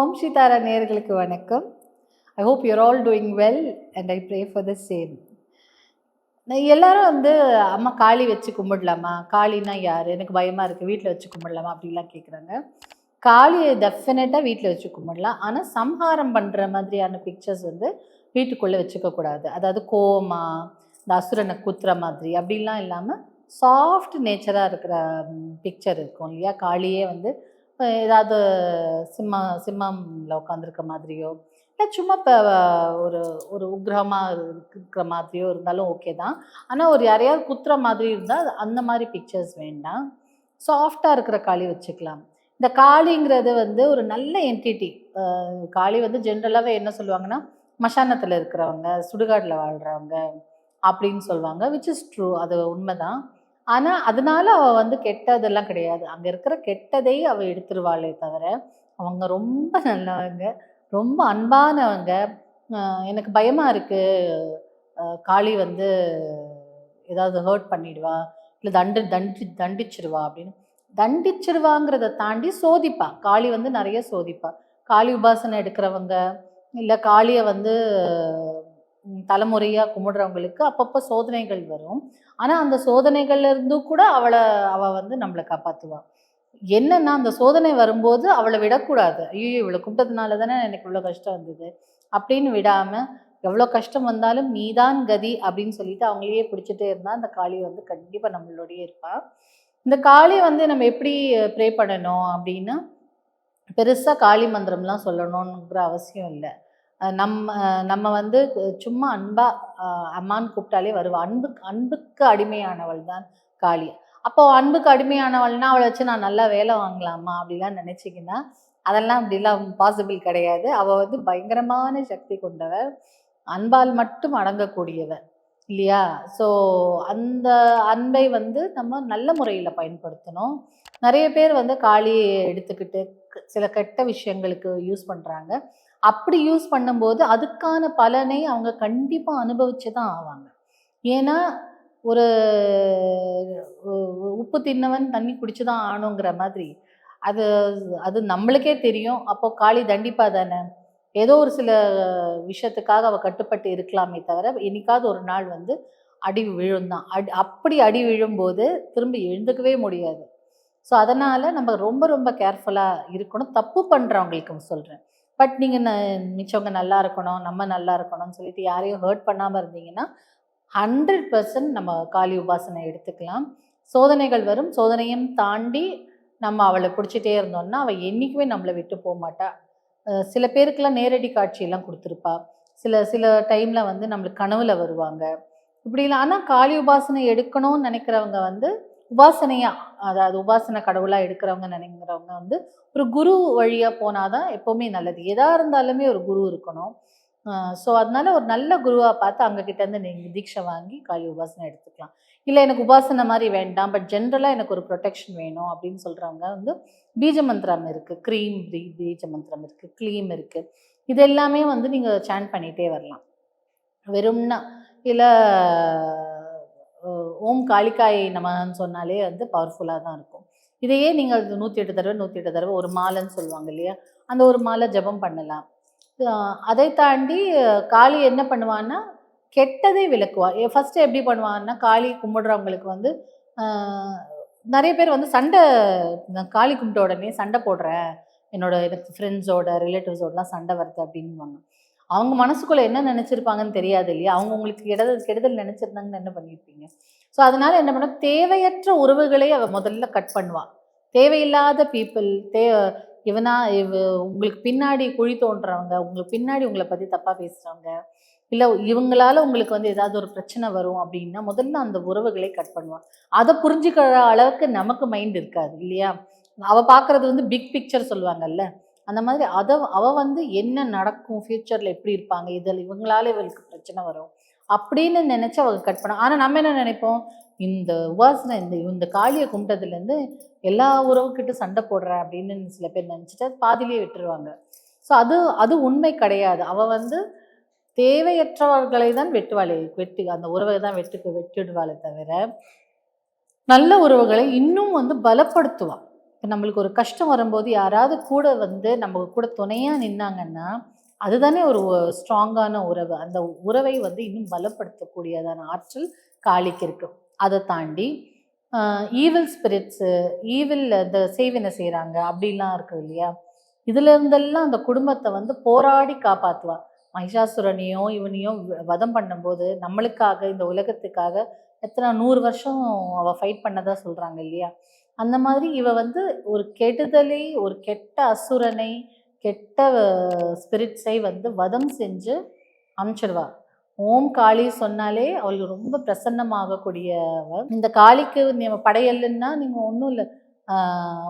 ஓம் சீதாரா நேர்களுக்கு வணக்கம். I hope your all doing well and I pray for the same எல்லாரும் வந்து அம்மா காளி வச்சு கும்பிடலாமா? காளினா யார்? எனக்கு பயமாக இருக்குது வீட்டில் வச்சு கும்பிடலாமா? அப்படிலாம் கேட்குறாங்க காளியை டெஃபினட்டாக வீட்டில் வச்சு கும்பிடலாம். ஆனால் சம்ஹாரம் பண்ணுற மாதிரியான பிக்சர்ஸ் வந்து வீட்டுக்குள்ளே வச்சுக்கக்கூடாது அதாவது கோமா இந்த அசுரனை குத்துற மாதிரி. அப்படிலாம் இல்லாமல் சாஃப்ட் நேச்சராக இருக்கிற பிக்சர் இருக்கும் இல்லையா? காளியே வந்து ஏதாவது சிம்ம சிம்மம்ல உட்காந்துருக்க மாதிரியோ இல்லை சும்மா இப்போ ஒரு ஒரு உக்ரமாக இருக்கிற மாதிரியோ இருந்தாலும் ஓகே தான். ஆனால் ஒரு யாரையாவது குத்துற மாதிரி இருந்தால் அந்த மாதிரி பிக்சர்ஸ் வேண்டாம். சாஃப்டாக இருக்கிற காளி வச்சுக்கலாம். இந்த காளிங்கிறது வந்து ஒரு நல்ல என்டிட்டி காளி வந்து ஜென்ரலாகவே என்ன சொல்லுவாங்கன்னா மசானத்தில் இருக்கிறவங்க சுடுகாட்டில் வாழ்கிறவங்க அப்படின்னு சொல்லுவாங்க விச் இஸ் ட்ரூ அது உண்மைதான். ஆனால் அதனால அவள் வந்து கெட்டதெல்லாம் கிடையாது. அங்கே இருக்கிற கெட்டதை அவள் எடுத்துருவாளே தவிர அவங்க ரொம்ப நல்லவங்க ரொம்ப அன்பானவங்க. எனக்கு பயமாக இருக்குது காளி வந்து ஏதாவது ஹர்ட் பண்ணிடுவா இல்லை தண்டு தண்டி தண்டிச்சிருவா அப்படின்னு. தண்டிச்சிருவாங்கிறத தாண்டி சோதிப்பா. காளி வந்து நிறைய சோதிப்பா. காளி உபாசனை எடுக்கிறவங்க இல்லை காளியை வந்து தலைமுறையாக கும்பிடுறவங்களுக்கு அப்பப்போ சோதனைகள் வரும். ஆனால் அந்த சோதனைகள்லேருந்து கூட அவளை அவள் வந்து நம்மளை காப்பாற்றுவாள் என்னன்னா அந்த சோதனை வரும்போது அவளை விடக்கூடாது. ஐயோ இவளை கும்பிட்டதுனால தானே எனக்கு இவ்வளோ கஷ்டம் வந்தது அப்படின்னு விடாமல் எவ்வளோ கஷ்டம் வந்தாலும் நீதான் கதி அப்படின்னு சொல்லிட்டு அவங்களையே பிடிச்சிட்டே இருந்தால் அந்த காளி வந்து கண்டிப்பாக நம்மளோடயே இருப்பாள் இந்த காளி வந்து நம்ம எப்படி ப்ரே பண்ணணும் அப்படின்னா பெருசாக காளி மந்திரம்லாம் சொல்லணுங்கிற அவசியம் இல்லை. நம்ம நம்ம வந்து சும்மா அன்பா அம்மான்னு கூப்பிட்டாலே வருவா. அன்புக்கு அன்புக்கு அடிமையானவள் தான் காளி. அப்போ அன்புக்கு அடிமையானவள்னா அவளை வச்சு நான் நல்லா வேலை வாங்கலாமா அப்படிலாம் நினச்சிங்கன்னா அதெல்லாம் அப்படிலாம் பாசிபிள் கிடையாது. அவள் வந்து பயங்கரமான சக்தி கொண்டவ. அன்பால் மட்டும் அடங்கக்கூடியவ. இல்லையா? ஸோ அந்த அன்பை வந்து நம்ம நல்ல முறையில் பயன்படுத்தணும். நிறைய பேர் வந்து காளியை எடுத்துக்கிட்டு சில கெட்ட விஷயங்களுக்கு யூஸ் பண்ணுறாங்க அப்படி யூஸ் பண்ணும்போது அதுக்கான பலனை அவங்க கண்டிப்பாக அனுபவிச்சு தான் ஆவாங்க. ஏன்னா ஒரு உப்பு தின்னவன் தண்ணி குடிச்சு தான் ஆணுங்கிற மாதிரி. அது அது நம்மளுக்கே தெரியும். அப்போ காளி தண்டிப்பா தானே? ஏதோ ஒரு சில விஷயத்துக்காக அவள் கட்டுப்பட்டு இருக்கலாமே தவிர என்னைக்காவது ஒரு நாள் வந்து அடி விழும் தான் அடி அப்படி அடி விழும்போது திரும்ப எழுந்துக்கவே முடியாது. ஸோ அதனால் நம்ம ரொம்ப ரொம்ப கேர்ஃபுல்லாக இருக்கணும். தப்பு பண்ணுறவங்களுக்கு சொல்கிறேன் பட் நீங்கள் மிச்சவங்க நல்லா இருக்கணும் நம்ம நல்லா இருக்கணும்னு சொல்லிட்டு யாரையும் ஹர்ட் பண்ணாமல் இருந்தீங்கன்னா ஹண்ட்ரட் பர்சன்ட் நம்ம காளி உபாசனை எடுத்துக்கலாம். சோதனைகள் வரும். சோதனையும் தாண்டி நம்ம அவளை பிடிச்சிட்டே இருந்தோம்னா அவள் என்றைக்குமே நம்மளை விட்டு போக மாட்டா. சில பேருக்கெல்லாம் நேரடி காட்சியெல்லாம் கொடுத்துருப்பா. சில சில டைமில் வந்து நம்மளுக்கு கனவுல வருவாங்க. இப்படிலாம் ஆனால் காளி உபாசனை எடுக்கணும்னு நினைக்கிறவங்க வந்து உபாசனையா அதாவது உபாசனை கடவுளாக எடுக்கிறவங்க நினைக்கிறவங்க வந்து ஒரு குரு வழியாக போனாதான் எப்போவுமே நல்லது. எதா இருந்தாலுமே ஒரு குரு இருக்கணும். ஸோ அதனால ஒரு நல்ல குருவாக பார்த்து அங்கே கிட்டேருந்து நீங்கள் தீட்சை வாங்கி காய் உபாசனை எடுத்துக்கலாம். இல்லை எனக்கு உபாசனை மாதிரி வேண்டாம் பட் ஜென்ரலாக எனக்கு ஒரு ப்ரொடெக்ஷன் வேணும் அப்படின்னு சொல்கிறவங்க வந்து பீஜ மந்திரம் இருக்குது க்ரீம் பீ பீஜ மந்திரம் இருக்குது க்ளீம் இருக்குது இது எல்லாமே வந்து நீங்கள் சேன் பண்ணிகிட்டே வரலாம். வெறும்னா இல்லை ஓம் காளிக்காய் நமன்னு சொன்னாலே வந்து பவர்ஃபுல்லாக தான் இருக்கும். இதையே நீங்கள் நூற்றி எட்டு தடவை நூற்றி எட்டு தடவை ஒரு மாலைன்னு சொல்லுவாங்க இல்லையா? அந்த ஒரு மாலை ஜெபம் பண்ணலாம். அதை தாண்டி காளி என்ன பண்ணுவான்னா கெட்டதே விளக்குவா. ஃபஸ்ட்டு எப்படி பண்ணுவான்னா காளி கும்பிடுறவங்களுக்கு வந்து நிறைய பேர் வந்து சண்டை காளி கும்பிட்ட உடனே சண்டை போடுறேன் என்னோட எனக்கு ஃப்ரெண்ட்ஸோட ரிலேட்டிவ்ஸோடலாம் சண்டை வருது அப்படின்வாங்க அவங்க மனசுக்குள்ளே என்ன நினச்சிருப்பாங்கன்னு தெரியாது இல்லையா? அவங்க உங்களுக்கு கெடுதல் கெடுதல் நினச்சிருந்தாங்கன்னு என்ன பண்ணியிருப்பீங்க? ஸோ அதனால என்ன பண்ண தேவையற்ற உறவுகளை அவ முதல்ல கட் பண்ணுவாள் தேவையில்லாத பீப்புள் தே இவனா இவ உங்களுக்கு பின்னாடி குழி தோன்றவங்க உங்களுக்கு பின்னாடி உங்களை பற்றி தப்பாக பேசுகிறவங்க இல்லை இவங்களால உங்களுக்கு வந்து ஏதாவது ஒரு பிரச்சனை வரும் அப்படின்னா முதல்ல அந்த உறவுகளை கட் பண்ணுவான் அதை புரிஞ்சுக்கிற அளவுக்கு நமக்கு மைண்ட் இருக்காது இல்லையா? அவள் பார்க்கறது வந்து பிக் பிக்சர் சொல்லுவாங்கல்ல அந்த மாதிரி அதை அவள் வந்து என்ன நடக்கும் ஃப்யூச்சரில் எப்படி இருப்பாங்க இதில் இவங்களால இவளுக்கு பிரச்சனை வரும். அப்படின்னு நினச்சி அவங்க கட் பண்ண. ஆனால் நம்ம என்ன நினைப்போம்? இந்த உபாசனை இந்த இந்த காளியை கும்பிட்டதுலேருந்து எல்லா உறவுக்கிட்ட சண்டை போடுற அப்படின்னு சில பேர் நினச்சிட்டு பாதிலேயே விட்டுருவாங்க. ஸோ அது அது உண்மை கிடையாது. அவள் வந்து தேவையற்றவர்களை தான் வெட்டுவாளே வெட்டு அந்த உறவை தான் வெட்டுக்கு வெட்டிடுவாளே தவிர நல்ல உறவுகளை இன்னும் வந்து பலப்படுத்துவாள் இப்போ நம்மளுக்கு ஒரு கஷ்டம் வரும்போது யாராவது கூட வந்து நம்ம கூட துணையாக நின்னாங்கன்னா அதுதானே ஒரு ஸ்ட்ராங்கான உறவு. அந்த உறவை வந்து இன்னும் பலப்படுத்தக்கூடியதான ஆற்றல் காளிக்கு இருக்கு. அதை தாண்டி ஈவில் ஸ்பிரிட்ஸு ஈவில் இந்த சேவினை செய்கிறாங்க அப்படிலாம் இருக்குது இல்லையா? இதுல இருந்தெல்லாம் அந்த குடும்பத்தை வந்து போராடி காப்பாற்றுவா மகிஷாசுரனையும் இவனையும் வதம் பண்ணும்போது நம்மளுக்காக இந்த உலகத்துக்காக எத்தனை நூறு வருஷம் அவ ஃபைட் பண்ணதா சொல்றாங்க இல்லையா? அந்த மாதிரி இவ வந்து ஒரு கெடுதலை ஒரு கெட்ட அசுரனை கெட்ட ஸ்பிரிட்ஸை வந்து வதம் செஞ்சு அமுச்சிடுவா ஓம் காளி சொன்னாலே அவள் ரொம்ப பிரசன்னமாகக்கூடியவ இந்த காளிக்கு நம்ம படையல்னா நீங்கள் ஒன்றும் இல்லை.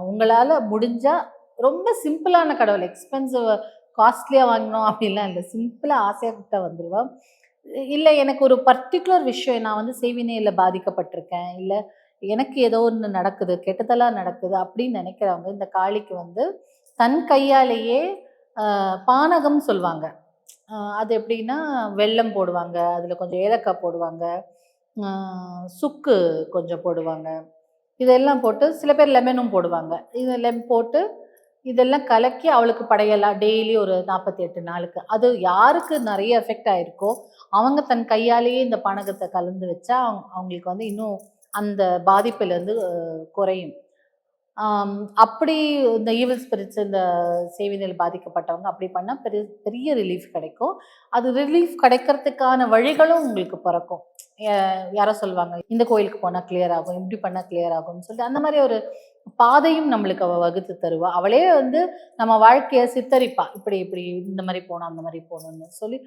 உங்களால் முடிஞ்சால் ரொம்ப சிம்பிளான கடவுள் எக்ஸ்பென்சிவ் காஸ்ட்லியாக வாங்கினோம் அப்படின்லாம் இல்லை. சிம்பிளாக ஆசையாக கூப்பிட்டா இல்லை எனக்கு ஒரு பர்டிகுலர் விஷயம் நான் வந்து செய்வினையில் பாதிக்கப்பட்டிருக்கேன். இல்லை எனக்கு ஏதோ ஒன்று நடக்குது கெட்டதெல்லாம் நடக்குது அப்படின்னு நினைக்கிறவங்க இந்த காளிக்கு வந்து தன் கையாலேயே பானகம் சொல்லுவாங்க அது எப்படின்னா வெல்லம் போடுவாங்க அதில் கொஞ்சம் ஏலக்காய் போடுவாங்க சுக்கு கொஞ்சம் போடுவாங்க. இதெல்லாம் போட்டு சில பேர் லெமனும் போடுவாங்க. இது லெம் போட்டு இதெல்லாம் கலக்கி அவளுக்கு படையலாம். டெய்லி ஒரு நாற்பத்தி எட்டு நாளுக்கு. அது யாருக்கு நிறைய எஃபெக்ட் ஆயிருக்கோ அவங்க தன் கையாலேயே இந்த பானகத்தை கலந்து வச்சா அவங்க அவங்களுக்கு வந்து இன்னும் அந்த பாதிப்புலேருந்து குறையும். அப்படி இந்த ஈவில் ஸ்பிரிட்ஸ் இந்த சேவினையில் பாதிக்கப்பட்டவங்க அப்படி பண்ணால் பெரிய பெரிய ரிலீஃப் கிடைக்கும். அது ரிலீஃப் கிடைக்கிறதுக்கான வழிகளும் உங்களுக்கு பிறக்கும். யாரோ சொல்லுவாங்க இந்த கோயிலுக்கு போனால் கிளியர் ஆகும் இப்படி பண்ணால் கிளியர் ஆகும்னு சொல்லிட்டு. அந்த மாதிரி ஒரு பாதையும் நம்மளுக்கு அவள் வகுத்து தருவா. அவளே வந்து நம்ம வாழ்க்கையை சித்தரிப்பா. இப்படி இப்படி இந்த மாதிரி போகணும் அந்த மாதிரி போகணும்னு சொல்லி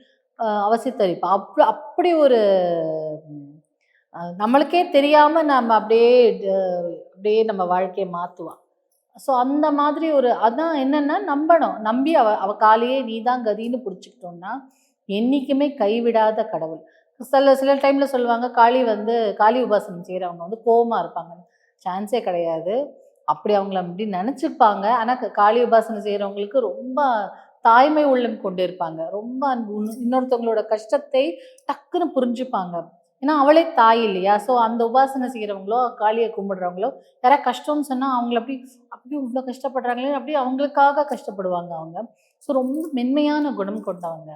அவ சித்தரிப்பா. அப்படி அப்படி ஒரு நம்மளுக்கே தெரியாமல் நம்ம அப்படியே அப்படியே நம்ம வாழ்க்கையை மாற்றுவான் ஸோ அந்த மாதிரி ஒரு அதான் என்னென்னா நம்பணும். நம்பி அவ அவ காலையே நீ தான் கதின்னு பிடிச்சிக்கிட்டோம்னா என்னைக்குமே கைவிடாத கடவுள். சில சில டைமில் சொல்லுவாங்க காளி வந்து காளி உபாசனம் செய்கிறவங்க வந்து கோபமாக இருப்பாங்க. சான்ஸே கிடையாது. அப்படி அவங்கள அப்படி நினச்சிப்பாங்க. ஆனால் காளி உபாசனம் செய்கிறவங்களுக்கு ரொம்ப தாய்மை உள்ளம் கொண்டு இருப்பாங்க ரொம்ப அன்பு இன்னொருத்தவங்களோட கஷ்டத்தை டக்குன்னு புரிஞ்சுப்பாங்க. ஏன்னா அவளே தாய் இல்லையா? ஸோ அந்த உபாசனை செய்கிறவங்களோ காளியை கும்பிடுறவங்களோ யாராவது கஷ்டம்னு சொன்னால் அவங்கள அப்படி அப்படி இவ்வளோ கஷ்டப்படுறாங்களே அப்படி அவங்களுக்காக கஷ்டப்படுவாங்க அவங்க. ஸோ ரொம்ப மென்மையான குணம் கொண்டவங்க.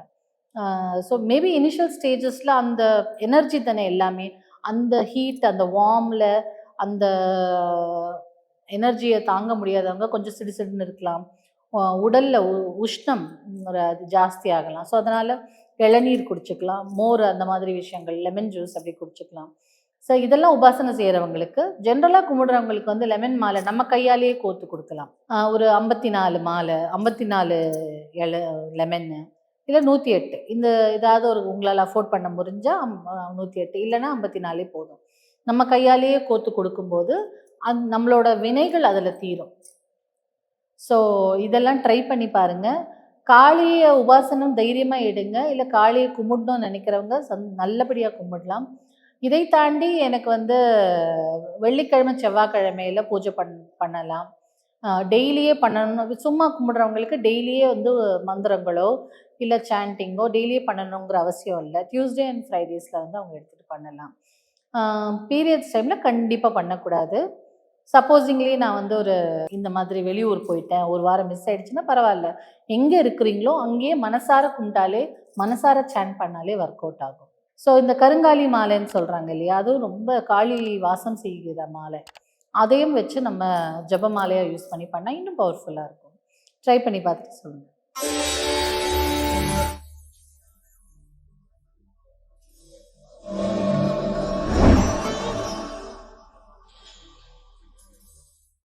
ஸோ மேபி இனிஷியல் ஸ்டேஜஸில் அந்த எனர்ஜி தானே எல்லாமே. அந்த ஹீட் அந்த வார்மில் அந்த எனர்ஜியை தாங்க முடியாதவங்க கொஞ்சம் சிடு சிடுன்னு இருக்கலாம். உடலில் உ- உஷ்ணம் ஒரு அது ஜாஸ்தி ஆகலாம். ஸோ அதனால் இளநீர் குடிச்சுக்கலாம் மோர் அந்த மாதிரி விஷயங்கள் லெமன் ஜூஸ் அப்படி குடிச்சுக்கலாம். ஸோ இதெல்லாம் உபாசனை செய்கிறவங்களுக்கு ஜென்ரலாக கும்பிடுறவங்களுக்கு வந்து லெமன் மாலை நம்ம கையாலேயே கோத்து கொடுக்கலாம். ஒரு ஐம்பத்தி நாலு மாலை ஐம்பத்தி நாலு இல லெமன்னு இல்லை நூற்றி எட்டு. இந்த ஏதாவது ஒரு உங்களால் அஃபோர்ட் பண்ண முடிஞ்சால் நூற்றி எட்டு. இல்லைன்னா ஐம்பத்தி நாலே போதும். நம்ம கையாலேயே கோத்து கொடுக்கும்போது அந் நம்மளோட வினைகள் அதில் தீரும். ஸோ இதெல்லாம் ட்ரை பண்ணி பாருங்கள் காளியை உபாசனம் தைரியமாக எடுங்க. இல்லை காளியை கும்பிடணும்னு நினைக்கிறவங்க சந் நல்லபடியாக கும்பிடலாம். இதை தாண்டி எனக்கு வந்து வெள்ளிக்கிழமை செவ்வாய்க்கிழமையில் பூஜை பண் பண்ணலாம். டெய்லியே பண்ணணும். சும்மா கும்பிட்றவங்களுக்கு டெய்லியே வந்து மந்திரங்களோ இல்லை சாண்டிங்கோ டெய்லியே பண்ணணுங்கிற அவசியம் இல்லை. டியூஸ்டே அண்ட் ஃப்ரைடேஸில் வந்து அவங்க எடுத்துகிட்டு பண்ணலாம். பீரியட்ஸ் டைமில் கண்டிப்பாக பண்ணக்கூடாது. சப்போஸிங்லி நான் வந்து ஒரு இந்த மாதிரி வெளியூர் போயிட்டேன். ஒரு வாரம் மிஸ் ஆயிடுச்சுன்னா பரவாயில்ல. எங்கே இருக்கிறீங்களோ அங்கேயே மனசார கும்பிட்டாலே மனசார சேன் பண்ணாலே ஒர்க் அவுட் ஆகும். ஸோ இந்த கருங்காலி மாலைன்னு சொல்கிறாங்க இல்லையா? அதுவும் ரொம்ப காளி வாசம் செய்கிற மாலை. அதையும் வச்சு நம்ம ஜப மாலையாக யூஸ் பண்ணி பண்ணால் இன்னும் பவர்ஃபுல்லாக இருக்கும். ட்ரை பண்ணி பார்த்துட்டு சொல்லுங்கள்